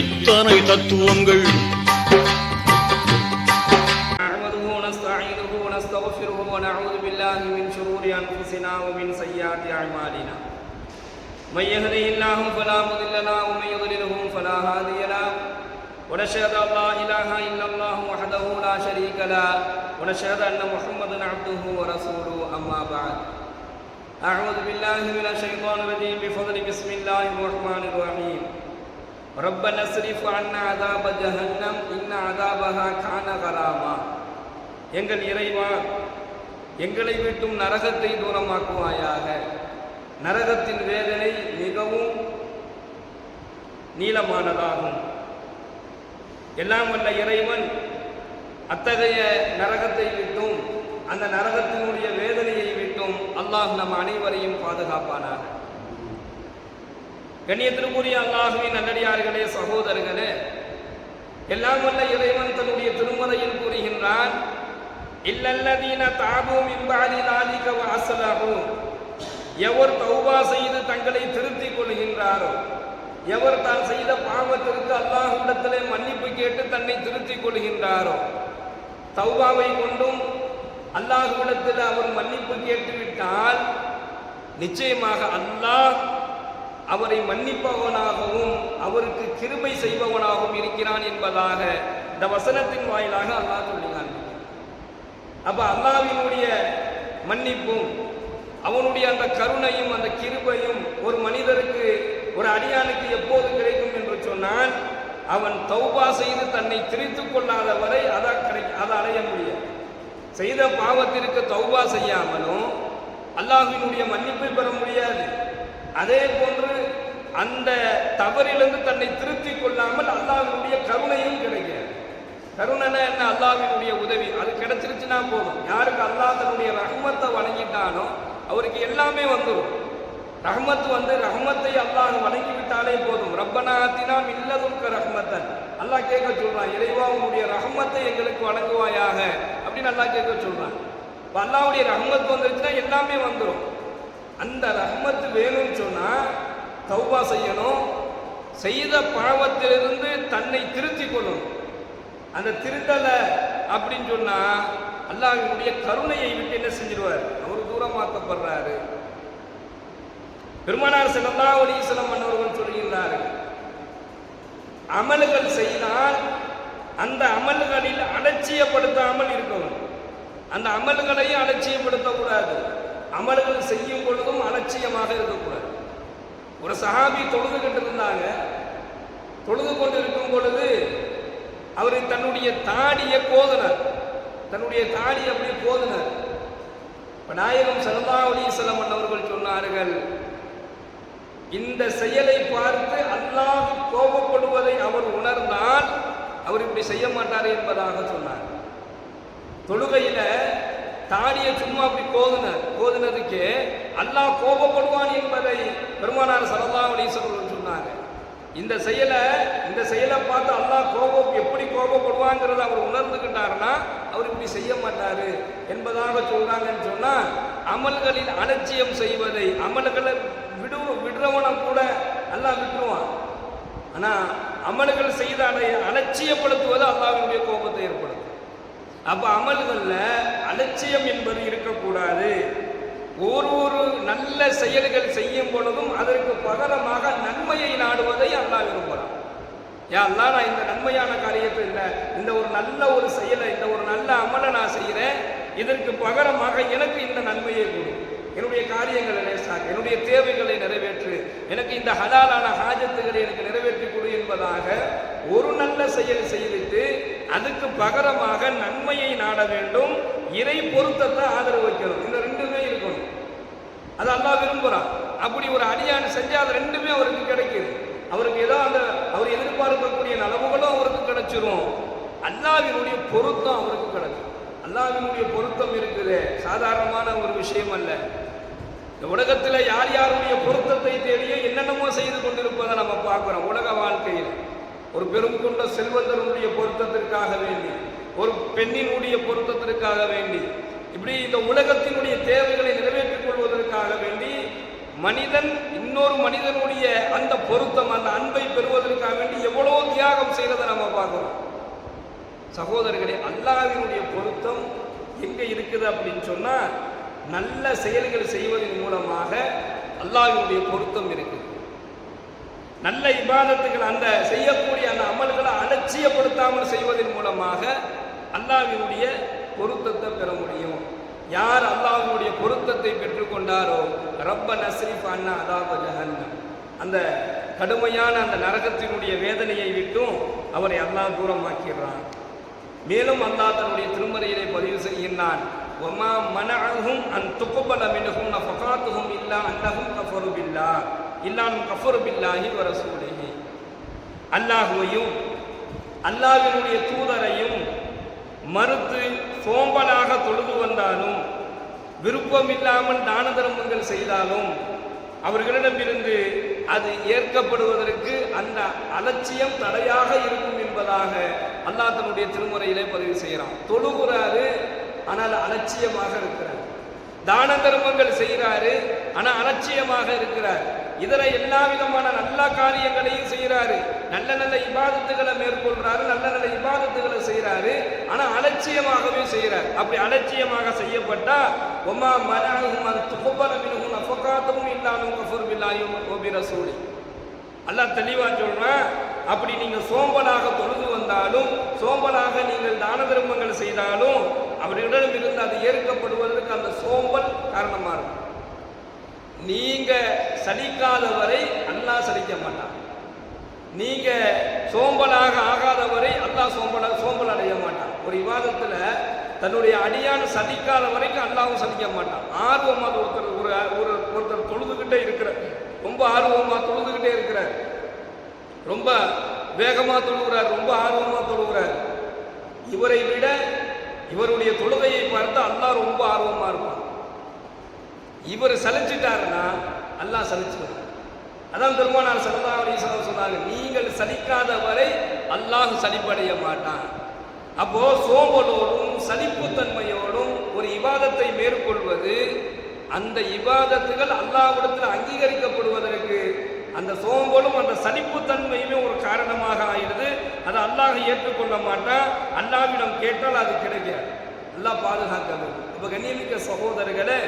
எத்தனை தத்துவங்கள்? من يهده الله فلا مضل له ومن يضلله فلا هادي له. ونشهد أن لا إله إلا الله وحده لا شريك له. ونشهد أن محمدا عبده ورسوله أما بعد. أعوذ بالله من الشيطان الرجيم. بفضل بسم الله الرحمن الرحيم. ربنا اصرف عنا عذاب جهنم إن عذابها كان غراما எங்கள் இறைவா எங்களை விட்டும் நரகத்தை தூரமாக்குவாயாக நரகத்தின் வேதனை மிகவும் நீளமானதாகும் எல்லாம் வல்ல இறைவன் அத்தகைய நரகத்தை விட்டும் அந்த நரகத்தினுடைய வேதனையை விட்டும் அல்லாஹ் நம் அனைவரையும் பாதுகாப்பானாக கண்ணியத்திற்குரிய அல்லாஹுவின் நல்லடியார்களே சகோதரர்களே எல்லாம் வல்ல இறைவன் தன்னுடைய திருமறையில் கூறுகின்றான் இல்லல்லதீன தாபும் மின்பாதி நாளிக வாசலாகும் எவர் தௌபா செய்து தங்களை திருத்திக் கொள்கின்றாரோ எவர் தான் செய்த பாவத்திற்கு அல்லாஹ்விடத்திலே மன்னிப்பு கேட்டு தன்னை திருத்திக் கொள்கின்றாரோ தௌபாவை கொண்டும் அல்லாஹ்விடத்தில் அவர் மன்னிப்பு கேட்டுவிட்டால் நிச்சயமாக அல்லாஹ் அவரை மன்னிப்பவனாகவும் அவருக்கு கிருபை செய்பவனாகவும் இருக்கிறான் என்பதாக இந்த வசனத்தின் வாயிலாக அல்லாஹ் சொல்லுகிறான் அப்ப அல்லாவினுடைய மன்னிப்பும் அவனுடைய அந்த கருணையும் அந்த கிருபையும் ஒரு மனிதருக்கு ஒரு அடியானுக்கு எப்போது கிடைக்கும் என்று சொன்னால் அவன் தௌபா செய்து தன்னை திரித்து கொள்ளாத வரை அதை கிடை அதை அடைய முடியாது. செய்த பாவத்திற்கு தௌபா செய்யாமலும் அல்லாஹினுடைய மன்னிப்பை பெற முடியாது. அதே போன்று அந்த தவறிலிருந்து தன்னை திருத்திக் கொள்ளாமல் அல்லாவினுடைய கருணையும் கிடைக்காது கருணைனா என்ன? அல்லாவினுடைய உதவி. அது கிடைச்சிருச்சுன்னா போதும். யாருக்கு அல்லாஹ் தன்னுடைய ரஹ்மத்தை வணங்கிட்டானோ அவருக்கு எல்லாமே வந்துடும் ரஹ்மத் வந்து ரஹ்மத்தை அல்லாஹ் வணங்கி விட்டாலே போதும். ரப்பனா ஆத்தினா மில்லதுக்க ரஹ்மத்தன். அல்லாஹ் கேட்க சொல்றான் இறைவா உன்னுடைய ரஹ்மத்தை எங்களுக்கு வணங்குவாயாக அப்படின்னு அல்லாஹ் கேட்க சொல்றான். இப்போ அல்லாவுடைய ரஹ்மத் வந்துருச்சுன்னா எல்லாமே வந்துடும் அந்த ரஹ்மத்து வேணும்னு சொன்னா தௌபா செய்யணும். செய்த பாவத்திலிருந்து தன்னை திருத்தி கொள்ளணும். அந்த திருத்தலை அப்படின்னு சொன்னா அல்லாஹினுடைய கருணையை விட்டு என்ன செஞ்சிருவார்? அவர் தூரமாக்கப்படுறாரு. பெருமானார் ஸல்லல்லாஹு அலைஹி வஸல்லம் அவர்கள் சொல்கிறார்கள் அமல்கள் செய்தால் அந்த அமல்களில் அலட்சியப்படுத்தாமல் இருக்கணும். அந்த அமல்களையும் அலட்சியப்படுத்தக்கூடாது. அமல்கள் செய்யும் பொழுதும் அலட்சியமாக இருக்கக்கூடாது. ஒரு சஹாபி தொழுதுகிட்டு இருந்தாங்க தொழுது கொண்டு இருக்கும் பொழுது அவர் தன்னுடைய தாடியை கோதினார் தன்னுடைய தாடி அப்படி கோதினார் இப்ப நாயகம் சல்லா அலிசலம் அவர்கள் சொன்னார்கள் இந்த செயலை பார்த்து அல்லாஹ் கோபப்படுவதை அவர் உணர்ந்தால் அவர் இப்படி செய்ய மாட்டார் என்பதாக சொன்னார். தொழுகையில் தாடியை சும்மா அப்படி கோதுனர். கோதுனதுக்கு அல்லாஹ் கோபப்படுவான் என்பதை பெருமானார் சரதா அலிசலம் சொன்னாங்க. இந்த செயலை இந்த செயலை பார்த்து அல்லாஹ் கோபம் எப்படி கோபப்படுவாங்கிறத அவர் உணர்ந்துக்கிட்டாருன்னா அவர் இப்படி செய்ய மாட்டாரு என்பதாக சொல்றாங்கன்னு சொன்னா அமல்களில் அலட்சியம் செய்வதை அமல்களை விடு விடுறவனை கூட அல்லாஹ் விட்டுருவான். ஆனா அமல்கள் செய்த அதை அலட்சியப்படுத்துவது அல்லாவினுடைய கோபத்தை ஏற்படுத்தும். அப்ப அமல்கள்ல அலட்சியம் என்பது இருக்கக்கூடாது. ஒரு ஒரு நல்ல செயல்கள் செய்யும் பொழுதும் அதற்கு பகரமாக நன்மையை நாடுவதை அல்லா விரும்புகிறான் யா அல்லாஹ் நான் இந்த நன்மையான காரியத்தை இல்லை இந்த ஒரு நல்ல ஒரு செயலை இந்த ஒரு நல்ல அமலை நான் செய்கிறேன் இதற்கு பகரமாக எனக்கு இந்த நன்மையை கொடு என்னுடைய காரியங்களை லேசாக்கு என்னுடைய தேவைகளை நிறைவேற்று எனக்கு இந்த ஹலாலான ஹாஜத்துகளை எனக்கு நிறைவேற்றி கொடு என்பதாக ஒரு நல்ல செயல் செய்துட்டு அதுக்கு பகரமாக நன்மையை நாட வேண்டும். இறை பொருத்தத்தை ஆதரவு வைக்கணும். இந்த ரெண்டுமே இருக்கணும். அது அல்லா விரும்புகிறான் அப்படி ஒரு அடியான் செஞ்சால் அது ரெண்டுமே அவருக்கு கிடைக்குது. அவருக்கு ஏதோ அந்த அவர் எதிர்பார்க்கக்கூடிய நலவுகளும் அவருக்கு கிடைச்சிரும். அல்லாவினுடைய பொருத்தம் அவருக்கு கிடைக்கும். அல்லாவினுடைய பொருத்தம் இருக்குது. சாதாரணமான ஒரு விஷயம் அல்ல. இந்த உலகத்தில் யார் யாருடைய பொருத்தத்தை தேடியே என்னென்னமோ செய்து கொண்டிருப்பதை நம்ம பார்க்குறோம் உலக வாழ்க்கையில் ஒரு பெரும் கொண்ட செல்வந்தனுடைய பொருத்தத்திற்காக வேண்டி ஒரு பெண்ணினுடைய பொருத்தத்திற்காக வேண்டி இப்படி இந்த உலகத்தினுடைய தேவைகளை நிறைவேற்றிக் கொள்வதற்காக வேண்டி மனிதன் இன்னொரு மனிதனுடைய அந்த பொருத்தம் அந்த அன்பை பெறுவதற்காக வேண்டி எவ்வளோ தியாகம் செய்கிறத நம்ம பார்க்கிறோம். சகோதரர்களே அல்லாவினுடைய பொருத்தம் எங்கே இருக்குது அப்படின்னு சொன்னால் நல்ல செயல்கள் செய்வதன் மூலமாக அல்லாவினுடைய பொருத்தம் இருக்குது. நல்ல இபாதத்துகள் அந்த செய்யக்கூடிய அந்த அமல்களை அலட்சியப்படுத்தாமல் செய்வதன் மூலமாக அல்லாவினுடைய பொருத்தத்தை பெற முடியும். யார் அல்லாஹ்வினுடைய பொருத்தத்தை பெற்றுக்கொண்டாரோ ரப்ப நஸ்ரிஃப் அண்ணா அதாவது ஜஹன்னம். அந்த கடுமையான அந்த நரகத்தினுடைய வேதனையை விட்டும் அவரை அல்லாஹ் தூரமாக்கிடுறான். மேலும் அல்லாஹ் தன்னுடைய திருமறையிலே பதிவு செய்கின்றான் ஒமா மனஅஹும் அன் துக்குபல மின்ஹும் நஃபகாத்துஹும் இல்லா அன்னஹும் கஃபரு பில்லா. இல்லானும் கஃபரு பில்லாஹி வ ரசூலிஹி. அல்லாஹுவையும் அல்லாஹினுடைய தூதரையும் மறுத்து சோம்பலாக தொழுது வந்தாலும் விருப்பமில்லாமல் தான தர்மங்கள் செய்தாலும் அவர்களிடமிருந்து அது ஏற்கப்படுவதற்கு அந்த அலட்சியம் தடையாக இருக்கும் என்பதாக அல்லாஹ் தன்னுடைய திருமுறையிலே பதிவு செய்கிறான். தொழுகிறாரு ஆனால் அலட்சியமாக இருக்கிறார். தான தர்மங்கள் செய்கிறாரு ஆனால் அலட்சியமாக இருக்கிறார். இதர எல்லா விதமான நல்ல காரியங்களையும் செய்கிறாரு நல்ல நல்ல இபாதத்துகளை மேற்கொள்றாரு நல்ல நல்ல இபாதத்துகளை செய்கிறாரு ஆனா அலட்சியமாகவே செய்கிறார் அப்படி அலட்சியமாக செய்யப்பட்டா ஒமா மனாகும் அது துப்பல மினகும் அஃபகாத்தமும் இல்லாமல் கஃபர் பில்லாயும் ஓபி சூழி அல்லாஹ் தெளிவா சொல்றான் அப்படி நீங்க சோம்பலாக தொழுது வந்தாலும் சோம்பலாக நீங்கள் தான தர்மங்கள் செய்தாலும் அவரிடம் இருந்து அது ஏற்கப்படுவதற்கு அந்த சோம்பல் காரணமாக இருக்கும். நீங்க சலிக்காத வரை அல்லாஹ் சலிக்க மாட்டான் நீங்க சோம்பலாக ஆகாத வரை அல்லாஹ் சோம்பல சோம்பல் அடைய மாட்டான் ஒரு விவாதத்துல தன்னுடைய அடியான சலிக்காத வரைக்கும் அல்லாவும் சலிக்க மாட்டான் ஆர்வமாக ஒருத்தர் ஒரு ஒரு ஒருத்தர் தொழுதுகிட்டே இருக்கிறார். ரொம்ப ஆர்வமா தொழுதுகிட்டே இருக்கிறார். ரொம்ப வேகமா தொழுகிறார் ரொம்ப ஆர்வமா தொழுகிறார். இவரை விட இவருடைய தொழுகையை பார்த்து அல்லாஹ் ரொம்ப ஆர்வமா இருப்பான் இவர் சலிச்சிட்டாருன்னா அல்லாஹ் சலிச்சுவார். அதான் திருமணம் சல்லா அலிஸ்லாம் சொன்னாங்க நீங்கள் சலிக்காத வரை அல்லாஹ் சலிப்படைய மாட்டான். அப்போ சோம்பலோடும் சலிப்புத்தன்மையோடும் ஒரு இவாதத்தை மேற்கொள்வது அந்த இவாதத்துகள் அல்லாஹ்விடத்தில் அங்கீகரிக்கப்படுவதற்கு அந்த சோம்பலும் அந்த சலிப்புத்தன்மையுமே ஒரு காரணமாக ஆயிடுது. அதை அல்லாஹ் ஏற்றுக்கொள்ள மாட்டான். அல்லாவிடம் கேட்டால் அது கிடைக்காது. அல்லாஹ் பாதுகாக்க வேண்டும். இப்போ கண்ணியமிக்க சகோதரர்களை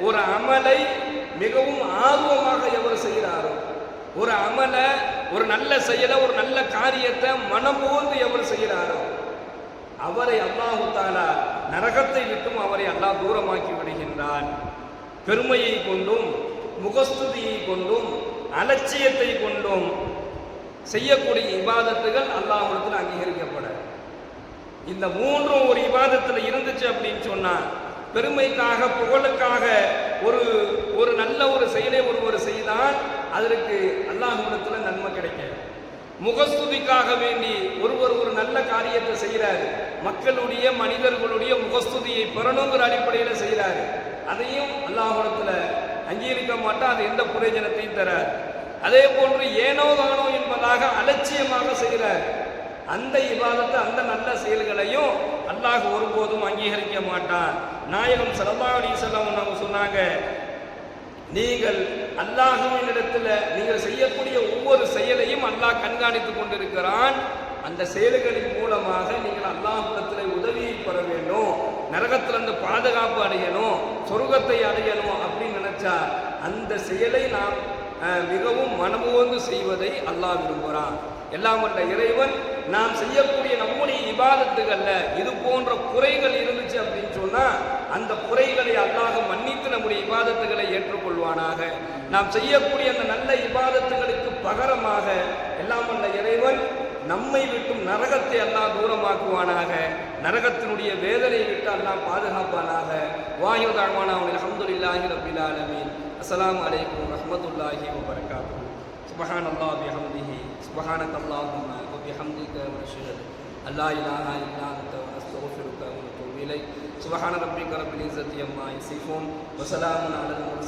ஒரு அமலை மிகவும் ஆர்வமாக எவர் செய்கிறாரோ ஒரு அமலை ஒரு நல்ல செயலை ஒரு நல்ல காரியத்தை மனமோந்து எவர் செய்கிறாரோ அவரை அல்லாஹு தாலா நரகத்தை விட்டும் அவரை அல்லாஹ் தூரமாக்கி விடுகின்றான். பெருமையை கொண்டும் முகஸ்துதியை கொண்டும் அலட்சியத்தை கொண்டும் செய்யக்கூடிய இபாதத்துகள் அல்லாஹ்விடத்தில் அங்கீகரிக்கப்பட இந்த மூன்றும் ஒரு இபாதத்தில் இருந்துச்சு அப்படின்னு சொன்னால் பெருமைக்காக புகழுக்காக ஒரு ஒரு நல்ல ஒரு செயலை ஒருவர் செய்தால் அதற்கு அல்லாஹிடத்தில் நன்மை கிடைக்கும் முகஸ்துதிக்காக வேண்டி ஒருவர் ஒரு நல்ல காரியத்தை செய்கிறாரு மக்களுடைய மனிதர்களுடைய முகஸ்துதியை பெறணுங்கிற அடிப்படையில் செய்கிறாரு அதையும் அல்லாஹிடத்தில் அங்கீகரிக்க மாட்டா அது எந்த பிரயோஜனத்தையும் தராது. அதே போன்று ஏனோ தானோ என்பதாக அலட்சியமாக செய்கிறார் அந்த இபாதத்தை அந்த நல்ல செயல்களையும் அல்லாஹ் ஒருபோதும் அங்கீகரிக்க மாட்டான். நாயகம் சல்லா அலிசல்லாம் அவங்க சொன்னாங்க நீங்கள் அல்லாஹுவின் இடத்துல நீங்கள் செய்யக்கூடிய ஒவ்வொரு செயலையும் அல்லாஹ் கண்காணித்துக் கொண்டிருக்கிறான். அந்த செயல்களின் மூலமாக நீங்கள் அல்லாஹிடத்தில் உதவியை பெற வேண்டும். நரகத்திலிருந்து பாதுகாப்பு அடையணும் சொர்க்கத்தை அடையணும் அப்படின்னு நினைச்சா அந்த செயலை நாம் மிகவும் மனமோந்து செய்வதை அல்லாஹ் விரும்புகிறான் எல்லாம் வல்ல இறைவன் நாம் செய்யக்கூடிய நம்முடைய இபாதத்துகள்ல இது போன்ற குறைகள் இருந்துச்சு அப்படின்னு சொன்னா அந்த குறைகளை அல்லாஹ் மன்னித்து நம்முடைய இபாதத்துகளை ஏற்றுக்கொள்வானாக. நாம் செய்யக்கூடிய அந்த நல்ல இபாதத்துகளுக்கு பகரமாக எல்லாம் வல்ல இறைவன் நம்மை விட்டும் நரகத்தை அல்லாஹ் தூரமாக்குவானாக. நரகத்தினுடைய வேதனை விட்டு அல்லாஹ் பாதுகாப்பானாக. வாயு தாழ்வானா அவனில் அஹமதுல்லாஹி ரபில் ஆலமீன். அஸ்ஸலாமு அலைக்கும் ரஹமத்துல்லாஹி வபரகாத்துஹு. سبحان الله بحمده سبحانك اللهم وبحمدك ونشهد لا إله إلا أنت ونستغفرك ونتوب إليك. سبحان ربك رب العزة عما يصفون وسلام على المرسلين.